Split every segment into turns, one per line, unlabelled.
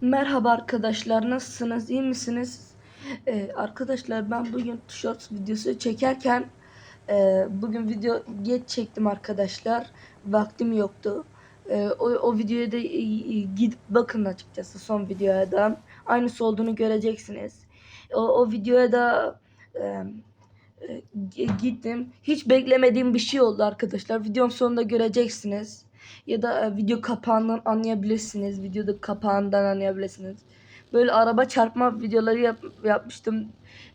Merhaba arkadaşlar nasılsınız iyi misiniz? Ee, arkadaşlar ben bugün shorts videosu çekerken e, bugün video geç çektim arkadaşlar vaktim yoktu. Ee, o, o videoya da e, e, gidip bakın açıkçası son videoya da aynısı olduğunu göreceksiniz. O, o videoya da e, e, gi- gittim hiç beklemediğim bir şey oldu arkadaşlar videonun sonunda göreceksiniz ya da e, video kapağından anlayabilirsiniz. Videoda kapağından anlayabilirsiniz. Böyle araba çarpma videoları yap, yapmıştım.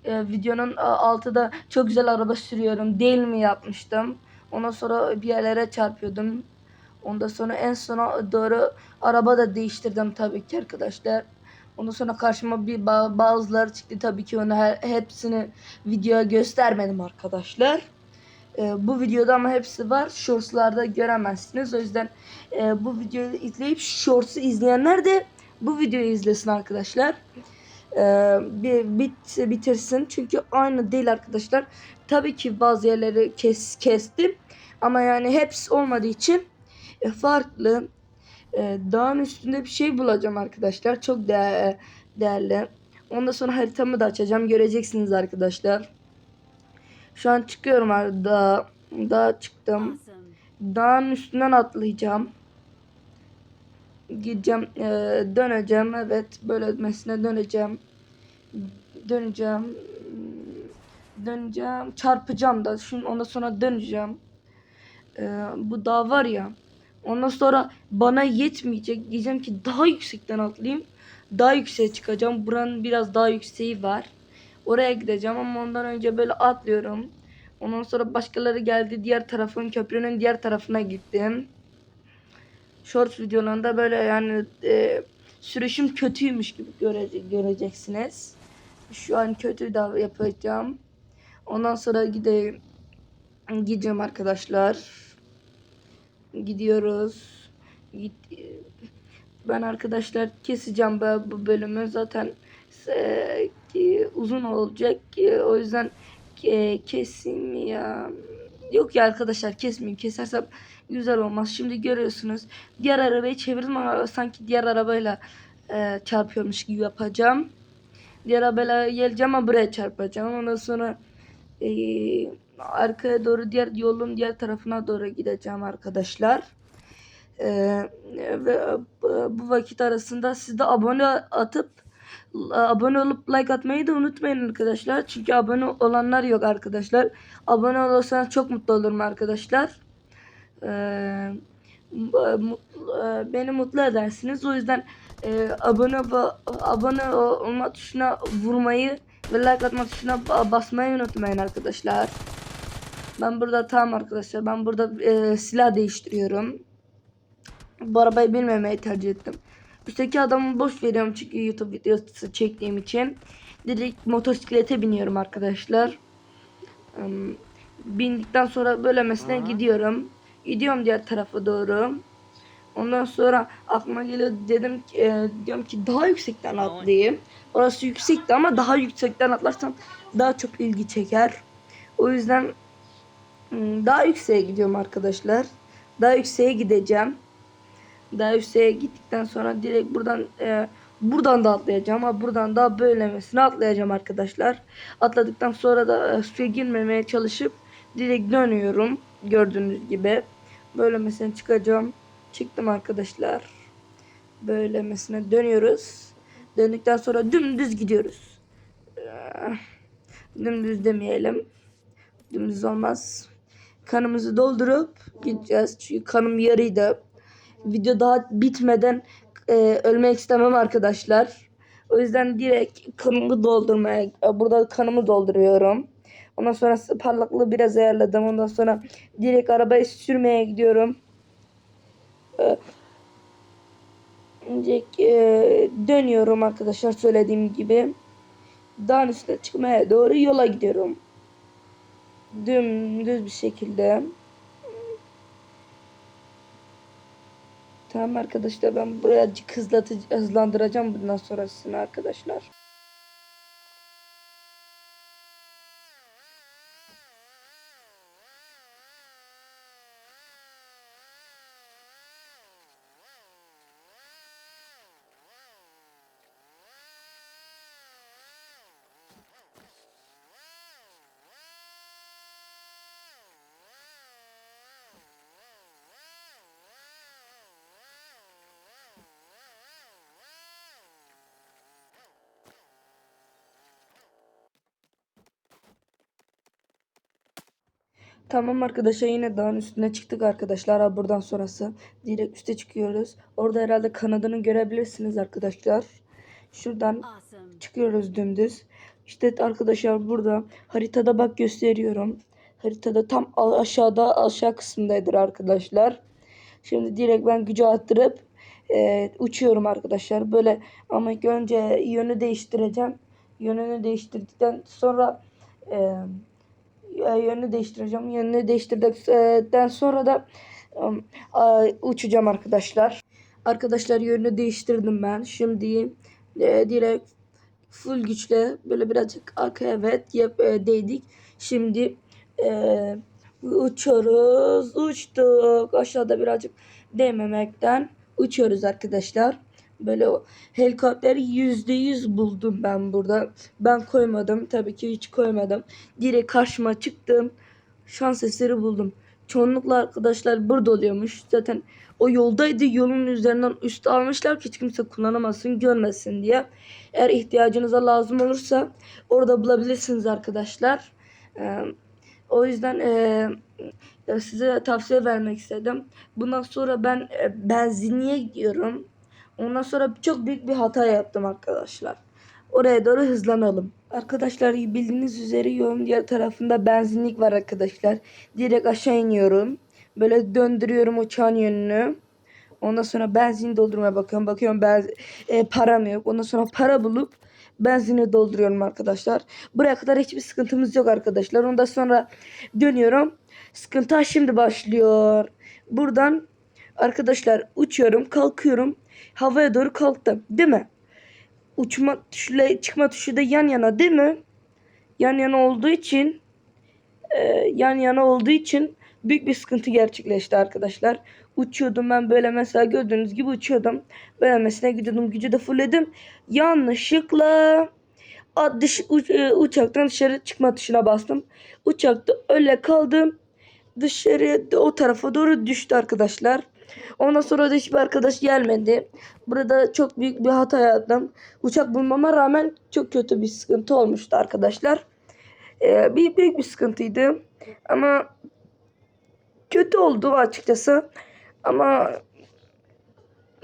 E, videonun a- altıda çok güzel araba sürüyorum değil mi yapmıştım. Ondan sonra bir yerlere çarpıyordum. Ondan sonra en sona doğru araba da değiştirdim tabii ki arkadaşlar. Ondan sonra karşıma bir ba- bazıları çıktı tabii ki onu he- hepsini videoya göstermedim arkadaşlar. Ee, bu videoda ama hepsi var. Shorts'larda göremezsiniz. O yüzden e, bu videoyu izleyip Shorts'u izleyenler de bu videoyu izlesin arkadaşlar. Ee, bir bit bitirsin. Çünkü aynı değil arkadaşlar. Tabii ki bazı yerleri kes kestim. Ama yani hepsi olmadığı için e, farklı. E, dağın üstünde bir şey bulacağım arkadaşlar. Çok değer, değerli. Ondan sonra haritamı da açacağım. Göreceksiniz arkadaşlar. Şu an çıkıyorum abi dağa. Dağa çıktım. Dağın üstünden atlayacağım. Gideceğim, e, döneceğim. Evet, böyle mesine döneceğim. Döneceğim. Döneceğim. Çarpacağım da. Şimdi ondan sonra döneceğim. E, bu dağ var ya. Ondan sonra bana yetmeyecek. Diyeceğim ki daha yüksekten atlayayım. Daha yükseğe çıkacağım. Buranın biraz daha yükseği var. Oraya gideceğim ama ondan önce böyle atlıyorum. Ondan sonra başkaları geldi diğer tarafın köprünün diğer tarafına gittim. Short videolarında böyle yani e, sürüşüm kötüymüş gibi görece göreceksiniz. Şu an kötü de yapacağım. Ondan sonra gideyim gideceğim arkadaşlar. Gidiyoruz. Git, ben arkadaşlar keseceğim bu bölümü zaten e, ki uzun olacak ki o yüzden e, kesim ya? Yok ya arkadaşlar kesmeyeyim. Kesersem güzel olmaz. Şimdi görüyorsunuz diğer arabayı çevirdim ama sanki diğer arabayla e, çarpıyormuş gibi yapacağım. Diğer arabayla geleceğim ama buraya çarpacağım. Ondan sonra e, arkaya doğru diğer yolun diğer tarafına doğru gideceğim arkadaşlar. Ee, ve bu vakit arasında siz de abone atıp abone olup like atmayı da unutmayın arkadaşlar. Çünkü abone olanlar yok arkadaşlar. Abone olursanız çok mutlu olurum arkadaşlar. Ee, e, beni mutlu edersiniz. O yüzden e, abone abone olma tuşuna vurmayı ve like atma tuşuna ba- basmayı unutmayın arkadaşlar. Ben burada tamam arkadaşlar. Ben burada e, silah değiştiriyorum. Bu arabayı bilmemeyi tercih ettim. Üstteki adamı boş veriyorum çünkü YouTube videosu çektiğim için. Direkt motosiklete biniyorum arkadaşlar. Bindikten sonra bölemesine gidiyorum. Gidiyorum diğer tarafa doğru. Ondan sonra aklıma geliyor dedim ki, e, diyorum ki daha yüksekten atlayayım. Orası yüksekti ama daha yüksekten atlarsam daha çok ilgi çeker. O yüzden daha yükseğe gidiyorum arkadaşlar. Daha yükseğe gideceğim. Daha gittikten sonra direkt buradan e, buradan da atlayacağım ama buradan da böylemesine atlayacağım arkadaşlar. Atladıktan sonra da e, suya girmemeye çalışıp direkt dönüyorum. Gördüğünüz gibi. Böylemesine çıkacağım. Çıktım arkadaşlar. Böylemesine dönüyoruz. Döndükten sonra dümdüz gidiyoruz. Eh, Dümdüz demeyelim. Dümdüz olmaz. Kanımızı doldurup gideceğiz. Çünkü kanım yarıydı video daha bitmeden e, ölmek istemem arkadaşlar. O yüzden direkt kanımı doldurmaya e, burada kanımı dolduruyorum. Ondan sonra parlaklığı biraz ayarladım. Ondan sonra direkt arabayı sürmeye gidiyorum. E, direkt, e, dönüyorum arkadaşlar söylediğim gibi. Dağın üstüne çıkmaya doğru yola gidiyorum. Dümdüz bir şekilde. Tamam arkadaşlar ben hızlatı, hızlandıracağım bundan sonrasını arkadaşlar. Tamam arkadaşlar yine dağın üstüne çıktık arkadaşlar. Ha, buradan sonrası direkt üste çıkıyoruz. Orada herhalde kanadını görebilirsiniz arkadaşlar. Şuradan çıkıyoruz dümdüz. İşte arkadaşlar burada haritada bak gösteriyorum. Haritada tam aşağıda aşağı kısımdadır arkadaşlar. Şimdi direkt ben gücü arttırıp e, uçuyorum arkadaşlar. Böyle ama önce yönü değiştireceğim. Yönünü değiştirdikten sonra e, yönünü değiştireceğim. Yönünü değiştirdikten sonra da uçacağım arkadaşlar. Arkadaşlar yönünü değiştirdim ben. Şimdi e, direkt full güçle böyle birazcık arkaya evet yap, e, değdik. Şimdi e, uçuyoruz. Uçtuk. Aşağıda birazcık değmemekten uçuyoruz arkadaşlar. Böyle o helikopteri yüzde yüz buldum ben burada. Ben koymadım. Tabii ki hiç koymadım. Direkt karşıma çıktım. Şans eseri buldum. Çoğunlukla arkadaşlar burada oluyormuş. Zaten o yoldaydı. Yolun üzerinden üst almışlar ki hiç kimse kullanamasın, görmesin diye. Eğer ihtiyacınıza lazım olursa orada bulabilirsiniz arkadaşlar. Ee, o yüzden e, size tavsiye vermek istedim. Bundan sonra ben e, benzinliğe gidiyorum. Ondan sonra çok büyük bir hata yaptım arkadaşlar. Oraya doğru hızlanalım. Arkadaşlar bildiğiniz üzere yolun diğer tarafında benzinlik var arkadaşlar. Direkt aşağı iniyorum. Böyle döndürüyorum uçağın yönünü. Ondan sonra benzin doldurmaya bakıyorum. Bakıyorum e, param yok. Ondan sonra para bulup benzini dolduruyorum arkadaşlar. Buraya kadar hiçbir sıkıntımız yok arkadaşlar. Ondan sonra dönüyorum. Sıkıntı şimdi başlıyor. Buradan arkadaşlar uçuyorum, kalkıyorum. Havaya doğru kalktım. Değil mi? Uçma tuşuyla çıkma tuşu da yan yana değil mi? Yan yana olduğu için e, yan yana olduğu için büyük bir sıkıntı gerçekleşti arkadaşlar. Uçuyordum ben böyle mesela gördüğünüz gibi uçuyordum. Böyle mesela gidiyordum gücü de fullledim. Yanlışlıkla dış, uç- e, uçaktan dışarı çıkma tuşuna bastım. Uçakta öyle kaldım. Dışarıya o tarafa doğru düştü arkadaşlar. Ondan sonra da hiçbir arkadaş gelmedi. Burada çok büyük bir hata yaptım. Uçak bulmama rağmen çok kötü bir sıkıntı olmuştu arkadaşlar. Ee, bir büyük bir sıkıntıydı. Ama kötü oldu açıkçası. Ama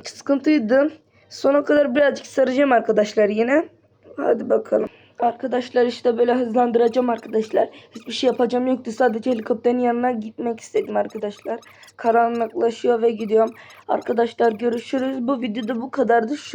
sıkıntıydı. Sona kadar birazcık saracağım arkadaşlar yine. Hadi bakalım. Arkadaşlar işte böyle hızlandıracağım arkadaşlar. Hiçbir şey yapacağım yoktu. Sadece helikopterin yanına gitmek istedim arkadaşlar. Karanlıklaşıyor ve gidiyorum. Arkadaşlar görüşürüz. Bu videoda bu kadardı. Şu